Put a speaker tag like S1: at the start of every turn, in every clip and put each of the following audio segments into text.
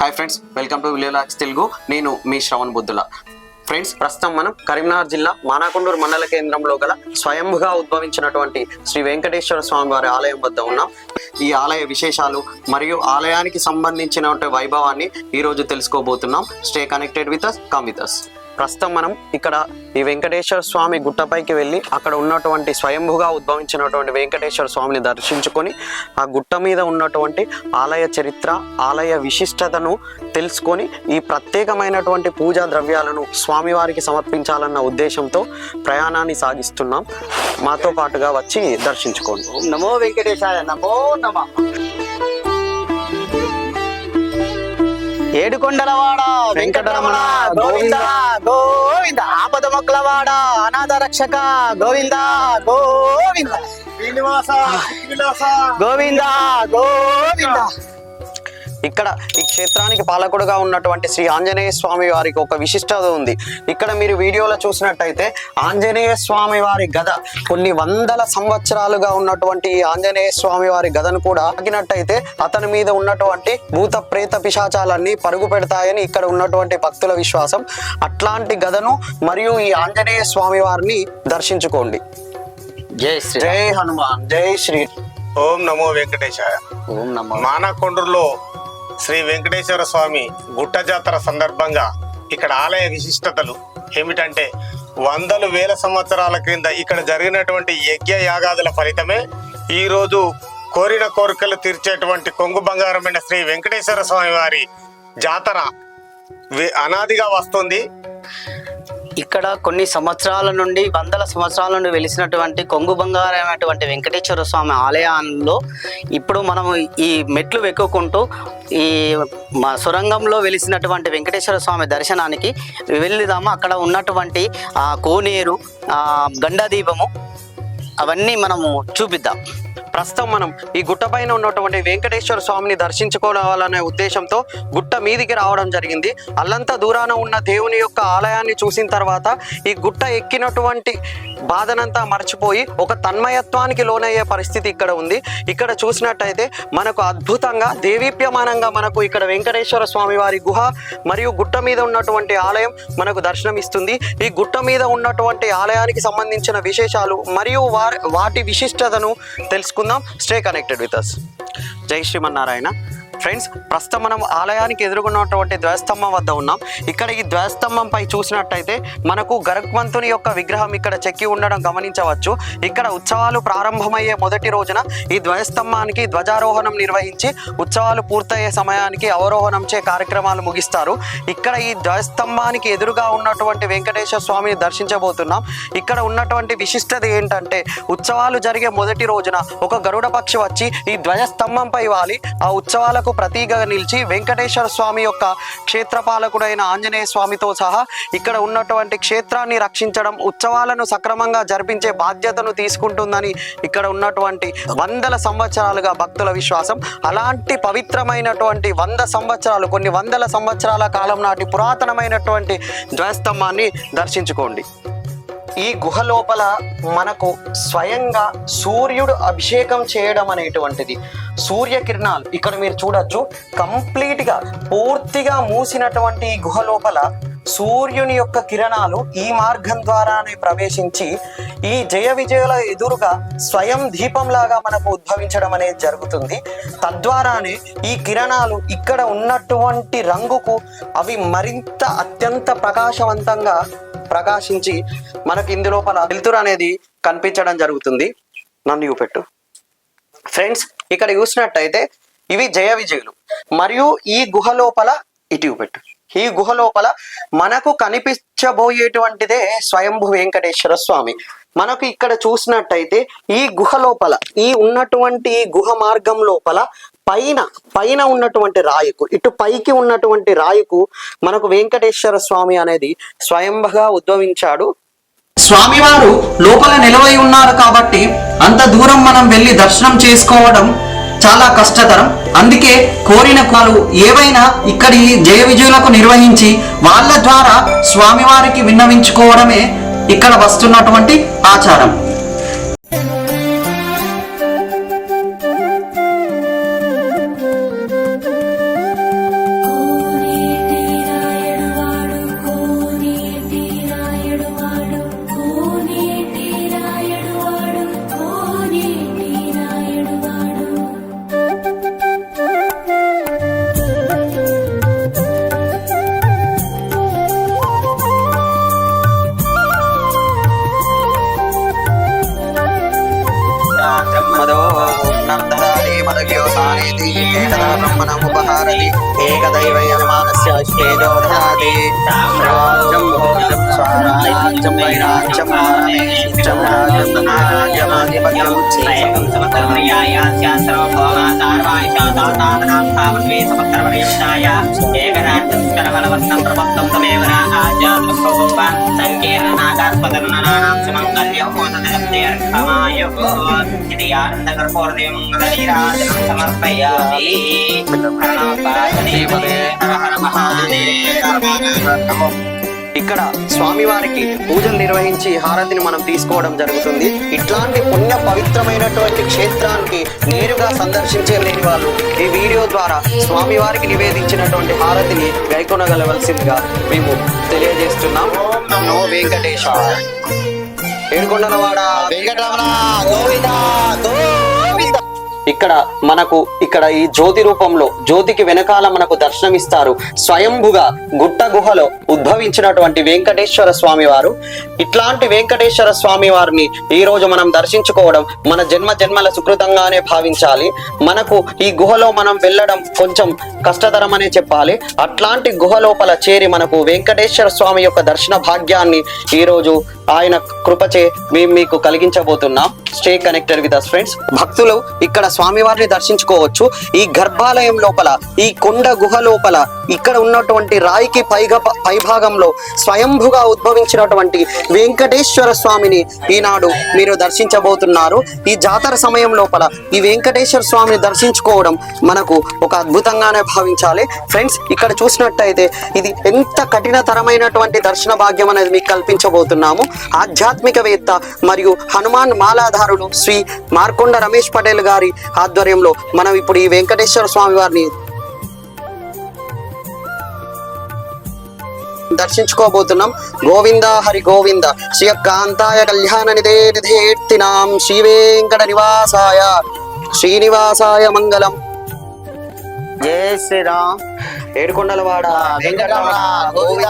S1: Hi friends welcome to విలియోలాక్స్ తెలుగు నేను మీ శ్రవణ్ బుద్ధుల. ఫ్రెండ్స్ ప్రస్తుతం మనం కరీంనగర్ జిల్లా మానాకొండూరు మండల కేంద్రంలో గల స్వయంభుగా ఉద్భవించినటువంటి శ్రీ వెంకటేశ్వర స్వామి వారి ఆలయం వద్ద ఉన్నాం. ఈ ఆలయ విశేషాలు మరియు ఆలయానికి సంబంధించిన వైభవాన్ని ఈ రోజు తెలుసుకోబోతున్నాం. Stay connected with us come with us ప్రస్తుతం మనం ఇక్కడ ఈ వెంకటేశ్వర స్వామి గుట్టపైకి వెళ్ళి అక్కడ ఉన్నటువంటి స్వయంభుగా ఉద్భవించినటువంటి వెంకటేశ్వర స్వామిని దర్శించుకొని ఆ గుట్ట మీద ఉన్నటువంటి ఆలయ చరిత్ర ఆలయ విశిష్టతను తెలుసుకొని ఈ ప్రత్యేకమైనటువంటి పూజా ద్రవ్యాలను స్వామివారికి సమర్పించాలన్న ఉద్దేశంతో ప్రయాణాన్ని సాగిస్తున్నాం. మాతో పాటుగా వచ్చి దర్శించుకోండి.
S2: నమో వెంకటేశాయ నమో నమ. ఏడుకొండలవాడ వెంకటరమణ గోవింద గోవింద ఆపద మొక్కలవాడ అనాథ రక్షక గోవింద గోవింద.
S3: శ్రీనివాస.
S2: గోవింద గోవింద.
S1: ఇక్కడ ఈ క్షేత్రానికి పాలకుడుగా ఉన్నటువంటి శ్రీ ఆంజనేయ స్వామి వారికి ఒక విశిష్టత ఉంది. ఇక్కడ మీరు వీడియోలో చూసినట్టయితే ఆంజనేయ స్వామి వారి గద కొన్ని వందల సంవత్సరాలుగా ఉన్నటువంటి ఈ ఆంజనేయ స్వామి వారి గదను కూడా తాకినట్టయితే అతని మీద ఉన్నటువంటి భూత ప్రేత పిశాచాలన్నీ పరుగు పెడతాయని ఇక్కడ ఉన్నటువంటి భక్తుల విశ్వాసం. అట్లాంటి గదను మరియు ఈ ఆంజనేయ స్వామి వారిని దర్శించుకోండి.
S2: జై శ్రీ
S1: జై హనుమాన్. జై శ్రీ
S3: ఓం నమో వెంకటేశాయ.
S2: ఓం నమో
S3: మానకొండూరులో శ్రీ వెంకటేశ్వర స్వామి గుట్ట జాతర సందర్భంగా ఇక్కడ ఆలయ విశిష్టతలు ఏమిటంటే వందలు వేల సంవత్సరాల క్రింద ఇక్కడ జరిగినటువంటి యజ్ఞ యాగాదుల ఫలితమే ఈరోజు కోరిన కోరికలు తీర్చేటువంటి కొంగు బంగారమైన శ్రీ వెంకటేశ్వర స్వామి వారి జాతర అనాదిగా వస్తుంది.
S2: ఇక్కడ కొన్ని సంవత్సరాల నుండి వందల సంవత్సరాల నుండి వెలిసినటువంటి కొంగు బంగారమైనటువంటి వెంకటేశ్వర స్వామి ఆలయంలో ఇప్పుడు మనం ఈ మెట్లు ఎక్కుకుంటూ ఈ మా సొరంగంలో వెలిసినటువంటి వెంకటేశ్వర స్వామి దర్శనానికి వెళ్దాము అక్కడ ఉన్నటువంటి ఆ కోనేరు గండదీపము అవన్నీ మనము చూపిద్దాం.
S1: ప్రస్తుతం మనం ఈ గుట్ట పైన ఉన్నటువంటి వెంకటేశ్వర స్వామిని దర్శించుకోవాలనే ఉద్దేశంతో గుట్ట మీదికి రావడం జరిగింది. అల్లంత దూరాన ఉన్న దేవుని యొక్క ఆలయాన్ని చూసిన తర్వాత ఈ గుట్ట ఎక్కినటువంటి బాధనంతా మర్చిపోయి ఒక తన్మయత్వానికి లోనయ్యే పరిస్థితి ఇక్కడ ఉంది. ఇక్కడ చూసినట్టయితే మనకు అద్భుతంగా దేవీప్యమానంగా మనకు ఇక్కడ వెంకటేశ్వర స్వామి వారి గుహ మరియు గుట్ట మీద ఉన్నటువంటి ఆలయం మనకు దర్శనమిస్తుంది. ఈ గుట్ట మీద ఉన్నటువంటి ఆలయానికి సంబంధించిన విశేషాలు మరియు వారి వాటి విశిష్టతను తెలుసుకుందాం. స్టే కనెక్టెడ్ విత్ అస్ జై శ్రీమన్నారాయణ. ఫ్రెండ్స్ ప్రస్తుతం మనం ఆలయానికి ఎదుర్కొన్నటువంటి ధ్వజస్తంభం వద్ద ఉన్నాం. ఇక్కడ ఈ ధ్వజస్తంభంపై చూసినట్టయితే మనకు గరగ్వంతుని యొక్క విగ్రహం ఇక్కడ చెక్కి ఉండడం గమనించవచ్చు. ఇక్కడ ఉత్సవాలు ప్రారంభమయ్యే మొదటి రోజున ఈ ధ్వజస్తంభానికి ధ్వజారోహణం నిర్వహించి ఉత్సవాలు పూర్తయ్యే సమయానికి అవరోహణం చే కార్యక్రమాలు ముగిస్తారు. ఇక్కడ ఈ ధ్వజస్తంభానికి ఎదురుగా ఉన్నటువంటి వెంకటేశ్వర స్వామిని దర్శించబోతున్నాం. ఇక్కడ ఉన్నటువంటి విశిష్టత ఏంటంటే ఉత్సవాలు జరిగే మొదటి రోజున ఒక గరుడ పక్షి వచ్చి ఈ ధ్వజస్తంభంపై వాలి. ఆ ఉత్సవాలకు ప్రతీకగా నిలిచి వెంకటేశ్వర స్వామి యొక్క క్షేత్రపాలకుడైన ఆంజనేయ స్వామితో సహా ఇక్కడ ఉన్నటువంటి క్షేత్రాన్ని రక్షించడం ఉత్సవాలను సక్రమంగా జరిపించే బాధ్యతను తీసుకుంటుందని ఇక్కడ ఉన్నటువంటి వందల సంవత్సరాలుగా భక్తుల విశ్వాసం. అలాంటి పవిత్రమైనటువంటి వంద సంవత్సరాలు కొన్ని వందల సంవత్సరాల కాలం నాటి పురాతనమైనటువంటి ధ్వజస్తంభాన్ని దర్శించుకోండి. ఈ గుహ లోపల మనకు స్వయంగా సూర్యుడు అభిషేకం చేయడం అనేటువంటిది. సూర్యకిరణాలు. ఇక్కడ మీరు చూడొచ్చు కంప్లీట్గా పూర్తిగా మూసినటువంటి ఈ గుహ లోపల సూర్యుని యొక్క కిరణాలు ఈ మార్గం ద్వారానే ప్రవేశించి ఈ జయ విజయుల ఎదురుగా స్వయం దీపంలాగా మనకు ఉద్భవించడం అనేది జరుగుతుంది. తద్వారానే ఈ కిరణాలు ఇక్కడ ఉన్నటువంటి రంగుకు అవి మరింత అత్యంత ప్రకాశవంతంగా ప్రకాశించి మనకి ఇందులోపల వెలుతురు అనేది కనిపించడం జరుగుతుంది. నన్ను చూపెట్టు. ఫ్రెండ్స్ ఇక్కడ చూసినట్టయితే ఇవి జయ విజయులు. మరియు ఈ గుహ లోపల ఇటు పెట్టు ఈ గుహ లోపల మనకు కనిపించబోయేటువంటిదే స్వయంభు వెంకటేశ్వర స్వామి. మనకు ఇక్కడ చూసినట్టయితే ఈ గుహ లోపల ఈ ఉన్నటువంటి ఈ గుహ మార్గం లోపల పైన పైన ఉన్నటువంటి రాయికు ఇటు పైకి ఉన్నటువంటి రాయికు మనకు వెంకటేశ్వర స్వామి అనేది స్వయంభగా ఉద్భవించాడు. స్వామివారు లోపల నిలవై ఉన్నారు కాబట్టి అంత దూరం మనం వెళ్ళి దర్శనం చేసుకోవడం చాలా కష్టతరం. అందుకే కోరిన వాళ్ళు ఏవైనా ఇక్కడి జయ విజయులకు నిర్వహించి వాళ్ళ ద్వారా స్వామివారికి విన్నవించుకోవడమే ఇక్కడ వస్తున్నటువంటి ఆచారం. Cause got a you Jangan lupa ఇక్కడ స్వామివారికి పూజలు నిర్వహించి హారతిని మనం తీసుకోవడం జరుగుతుంది. ఇట్లాంటి పుణ్య పవిత్రమైనటువంటి క్షేత్రానికి నేరుగా సందర్శించలేని వాళ్ళు ఈ వీడియో ద్వారా స్వామివారికి నివేదించినటువంటి హారతిని గైకొనగలవలసిందిగా మేము తెలియజేస్తున్నాం. నమో వెంకటేశ ఏడుకొండలవాడ. వెంకటరమణ గోవిందా గో ఇక్కడ మనకు ఇక్కడ ఈ జ్యోతి రూపంలో జ్యోతికి వెనకాల మనకు దర్శనమిస్తారు స్వయంభుగా గుట్ట గుహలో ఉద్భవించినటువంటి వెంకటేశ్వర స్వామి వారు. ఇట్లాంటి వెంకటేశ్వర స్వామి వారిని ఈ రోజు మనం దర్శించుకోవడం మన జన్మ జన్మల సుకృతంగానే భావించాలి. మనకు ఈ గుహలో మనం వెళ్ళడం కొంచెం కష్టతరమనే చెప్పాలి. అట్లాంటి గుహ లోపల చేరి మనకు వెంకటేశ్వర స్వామి యొక్క దర్శన భాగ్యాన్ని ఈ రోజు ఆయన కృపచే మేము మీకు కలిగించబోతున్నాం. Stay connected with us friends భక్తులు ఇక్కడ స్వామివారిని దర్శించుకోవచ్చు. ఈ గర్భాలయం లోపల ఈ కొండ గుహ లోపల ఇక్కడ ఉన్నటువంటి రాయికి పైగా పైభాగంలో స్వయంభుగా ఉద్భవించినటువంటి వెంకటేశ్వర స్వామిని ఈనాడు మీరు దర్శించబోతున్నారు. ఈ జాతర సమయం లోపల ఈ వెంకటేశ్వర స్వామిని దర్శించుకోవడం మనకు ఒక అద్భుతంగానే భావించాలి. ఫ్రెండ్స్ ఇక్కడ చూసినట్టయితే ఇది ఎంత కఠినతరమైనటువంటి దర్శన భాగ్యం అనేది మీకు కల్పించబోతున్నాము. ఆధ్యాత్మికవేత్త మరియు హనుమాన్ మాలాధారులు శ్రీ మార్కొండ రమేష్ పటేల్ గారి ఆధ్వర్యంలో మనం ఇప్పుడు ఈ వెంకటేశ్వర స్వామి వారిని దర్శించుకోబోతున్నాం. గోవింద హరి గోవింద శ్రీ కాంతాయ కళ్యాణ నిధే నిధేర్తినాం శ్రీ వెంకట నివాసాయ శ్రీనివాసాయ మంగళం. జై శ్రీరామ్. ఏడుకొండలవాడ వెంకటరమణ గోవింద.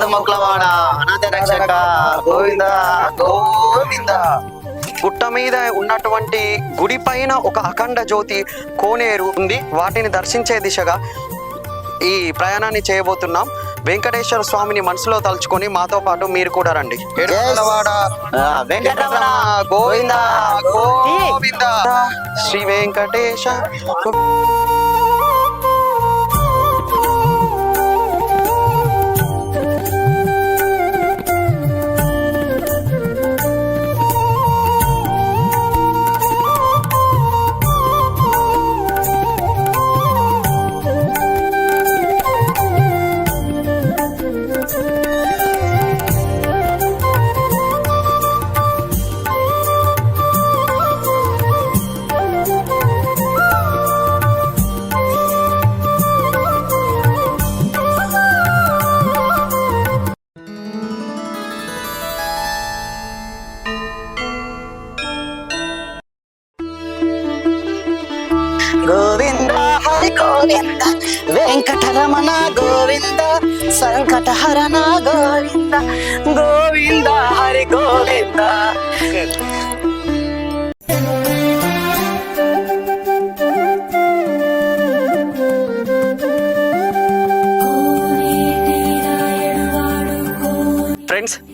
S1: ఆపద మొక్కలవాడ అనాథ రక్షక గోవింద గోవింద. గుట్ట మీద ఉన్నటువంటి గుడి పైన ఒక అఖండ జ్యోతి కోనేరు ఉంది. వాటిని దర్శించే దిశగా ఈ ప్రయాణాన్ని చేయబోతున్నాం. వెంకటేశ్వర స్వామిని మనసులో తలుచుకొని మాతో పాటు మీరు కూడా రండి. గోవింద. గోవింద. శ్రీ వెంకటేశ.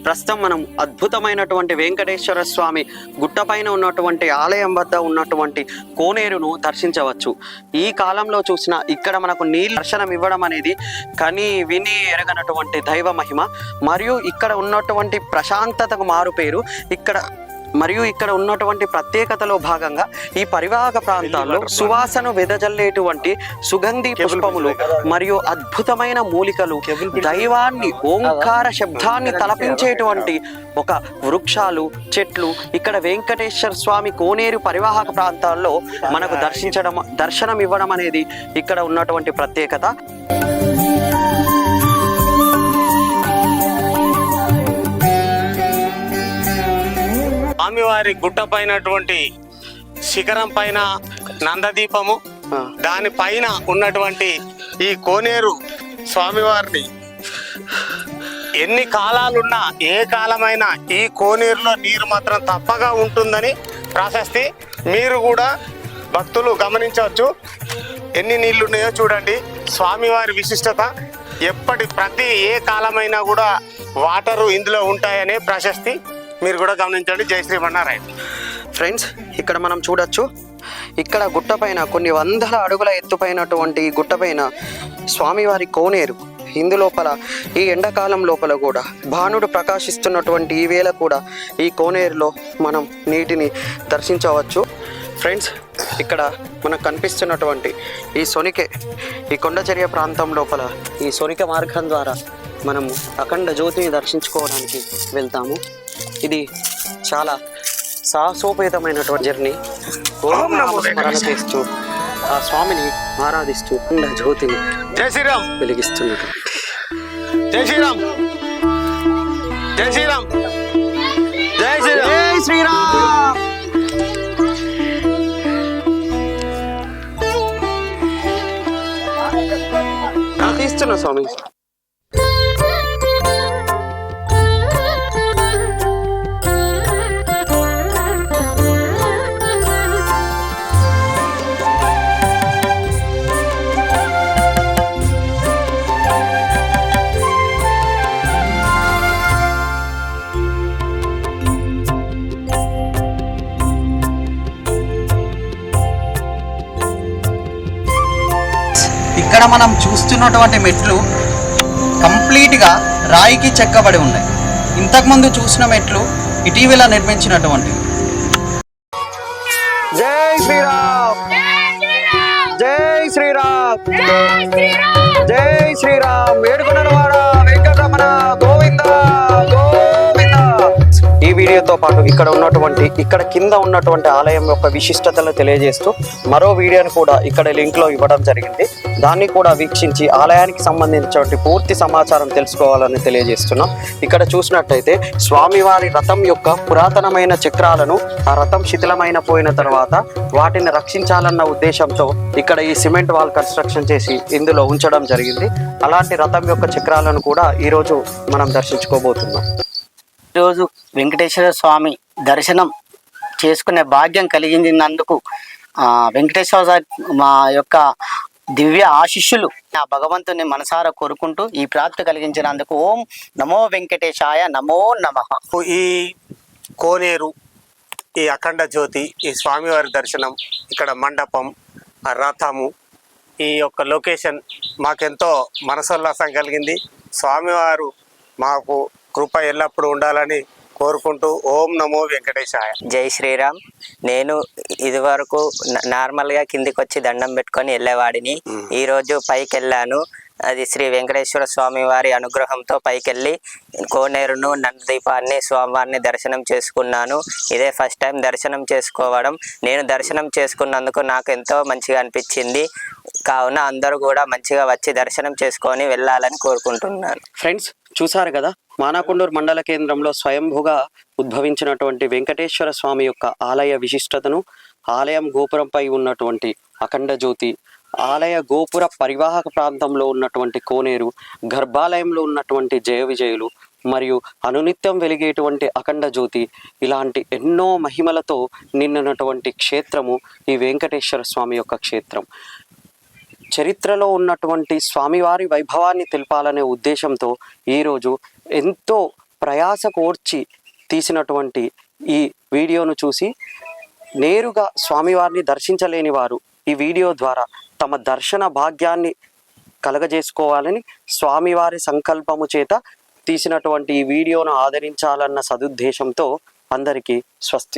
S1: ప్రస్తుతం మనం అద్భుతమైనటువంటి వెంకటేశ్వర స్వామి గుట్టపైన ఉన్నటువంటి ఆలయం వద్ద ఉన్నటువంటి కోనేరును దర్శించవచ్చు. ఈ కాలంలో చూసిన ఇక్కడ మనకు నీళ్ళు దర్శనం ఇవ్వడం అనేది కని విని ఎరగనటువంటి దైవ మహిమ. మరియు ఇక్కడ ఉన్నటువంటి ప్రశాంతతకు మారు పేరు ఇక్కడ మరియు ఇక్కడ ఉన్నటువంటి ప్రత్యేకతలో భాగంగా ఈ పరివాహక ప్రాంతాల్లో సువాసన వెదజల్లేటువంటి సుగంధి పుష్పములు మరియు అద్భుతమైన మూలికలు దైవాన్ని ఓంకార శబ్దాన్ని తలపించేటువంటి ఒక వృక్షాలు చెట్లు ఇక్కడ వెంకటేశ్వర స్వామి కోనేరు పరివాహక ప్రాంతాల్లో మనకు దర్శించడం దర్శనం ఇవ్వడం అనేది ఇక్కడ ఉన్నటువంటి ప్రత్యేకత.
S3: స్వామివారి గుట్ట పైనటువంటి శిఖరం పైన నందదీపము. దాని పైన ఉన్నటువంటి ఈ కోనేరు స్వామివారిని. ఎన్ని కాలాలున్నా ఏ కాలమైనా ఈ కోనేరులో నీరు మాత్రం తప్పగా ఉంటుందని ప్రాశస్తి. మీరు కూడా భక్తులు గమనించవచ్చు. ఎన్ని నీళ్ళు ఉన్నాయో చూడండి. స్వామివారి విశిష్టత ఎప్పటి ప్రతి ఏ కాలమైనా కూడా వాటరు ఇందులో ఉంటాయనే ప్రశస్తి. మీరు కూడా గమనించండి. జై శ్రీమన్నారాయణ.
S1: ఫ్రెండ్స్ ఇక్కడ మనం చూడొచ్చు ఇక్కడ గుట్టపైన కొన్ని వందల అడుగుల ఎత్తుపైనటువంటి ఈ గుట్టపైన స్వామివారి కోనేరు. ఇందు లోపల ఈ ఎండాకాలం లోపల కూడా భానుడు ప్రకాశిస్తున్నటువంటి ఈ వేళ కూడా ఈ కోనేరులో మనం నీటిని దర్శించవచ్చు. ఫ్రెండ్స్ ఇక్కడ మనకు కనిపిస్తున్నటువంటి ఈ సొనికే ఈ కొండచర్య ప్రాంతం లోపల ఈ సొనిక మార్గం ద్వారా మనము అఖండ జ్యోతిని దర్శించుకోవడానికి వెళ్తాము. ఇది చాలా సాహసోపేతమైనటువంటి జర్నీ. ఓం నమో స్మరణ చేస్తూ ఆ స్వామిని ఆరాధిస్తూ అఖండ జ్యోతిని
S3: జై శ్రీరామ్.
S1: వెలిగిస్తున్నటువంటి
S3: జై శ్రీరామ్. జై శ్రీరామ్. జై శ్రీరామ్.
S1: జై శ్రీరామ్. తీస్తున్నా స్వామి.
S4: ఇక్కడ మనం చూస్తున్నటువంటి మెట్లు కంప్లీట్గా రాయికి చెక్కబడి ఉన్నాయి. ఇంతకుముందు చూసిన మెట్లు ఇటీవల నిర్మించినటువంటివి.
S1: జై శ్రీరామ్! జై శ్రీరామ్! జై శ్రీరామ్! వేడుకొండలవాడ వెంకటరమణ గోవింద గోవింద! ఈ వీడియోతో పాటు ఇక్కడ ఉన్నటువంటి ఇక్కడ కింద ఉన్నటువంటి ఆలయం యొక్క విశిష్టతను తెలియజేస్తూ మరో వీడియోని కూడా ఇక్కడ లింక్లో ఇవ్వడం జరిగింది. దాన్ని కూడా వీక్షించి ఆలయానికి సంబంధించినటువంటి పూర్తి సమాచారం తెలుసుకోవాలని తెలియజేస్తున్నాం. ఇక్కడ చూసినట్టయితే స్వామివారి రథం యొక్క పురాతనమైన చక్రాలను ఆ రథం శిథిలమైన పోయిన తర్వాత వాటిని రక్షించాలన్న ఉద్దేశంతో ఇక్కడ ఈ సిమెంట్ వాల్ కన్స్ట్రక్షన్ చేసి ఇందులో ఉంచడం జరిగింది. అలాంటి రథం యొక్క చక్రాలను కూడా ఈరోజు మనం దర్శించుకోబోతున్నాం.
S2: ఈరోజు వెంకటేశ్వర స్వామి దర్శనం చేసుకునే భాగ్యం కలిగించినందుకు నందుకు వెంకటేశ్వర మా యొక్క దివ్య ఆశిష్యులు. ఆ భగవంతుని మనసారా కోరుకుంటూ ఈ ప్రాప్తి కలిగించినందుకు ఓం నమో వెంకటేశాయ నమో నమః.
S3: ఈ కోనేరు ఈ అఖండ జ్యోతి ఈ స్వామివారి దర్శనం ఇక్కడ మండపం రథము ఈ యొక్క లొకేషన్ మాకెంతో మనసోల్లాసం కలిగింది. స్వామివారు మాకు కృప ఎల్లప్పుడూ ఉండాలని కోరుకుంటూ ఓం నమో వెంకటేశాయ.
S5: జై శ్రీరామ్. నేను ఇదివరకు నార్మల్గా కిందికి వచ్చి దండం పెట్టుకొని వెళ్ళేవాడిని. ఈ రోజు పైకి వెళ్ళాను అది శ్రీ వెంకటేశ్వర స్వామి వారి అనుగ్రహంతో పైకెళ్ళి కోనేరును నందీపాన్ని స్వామివారిని దర్శనం చేసుకున్నాను. ఇదే ఫస్ట్ టైం దర్శనం చేసుకోవడం. నేను దర్శనం చేసుకున్నందుకు నాకు ఎంతో మంచిగా అనిపించింది. కావున అందరూ కూడా మంచిగా వచ్చి దర్శనం చేసుకొని వెళ్ళాలని కోరుకుంటున్నాను.
S1: ఫ్రెండ్స్ చూసారు కదా? మానాకొండూరు మండల కేంద్రంలో స్వయంభుగా ఉద్భవించినటువంటి వెంకటేశ్వర స్వామి యొక్క ఆలయ విశిష్టతను ఆలయం గోపురంపై ఉన్నటువంటి అఖండ జ్యోతి ఆలయ గోపుర పరివాహక ప్రాంతంలో ఉన్నటువంటి కోనేరు గర్భాలయంలో ఉన్నటువంటి జయ విజయులు మరియు అనునిత్యం వెలిగేటువంటి అఖండ జ్యోతి ఇలాంటి ఎన్నో మహిమలతో నిన్నటువంటి క్షేత్రము ఈ వెంకటేశ్వర స్వామి యొక్క క్షేత్రం. చరిత్రలో ఉన్నటువంటి స్వామివారి వైభవాన్ని తెలపాలనే ఉద్దేశంతో ఈరోజు ఎంతో ప్రయాస కోర్చి తీసినటువంటి ఈ వీడియోను చూసి నేరుగా స్వామివారిని దర్శించలేని వారు ఈ వీడియో ద్వారా తమ దర్శన భాగ్యాన్ని కలగజేసుకోవాలని స్వామివారి సంకల్పము చేత తీసినటువంటి ఈ వీడియోను ఆదరించాలన్న సదుద్దేశంతో అందరికీ స్వస్తి.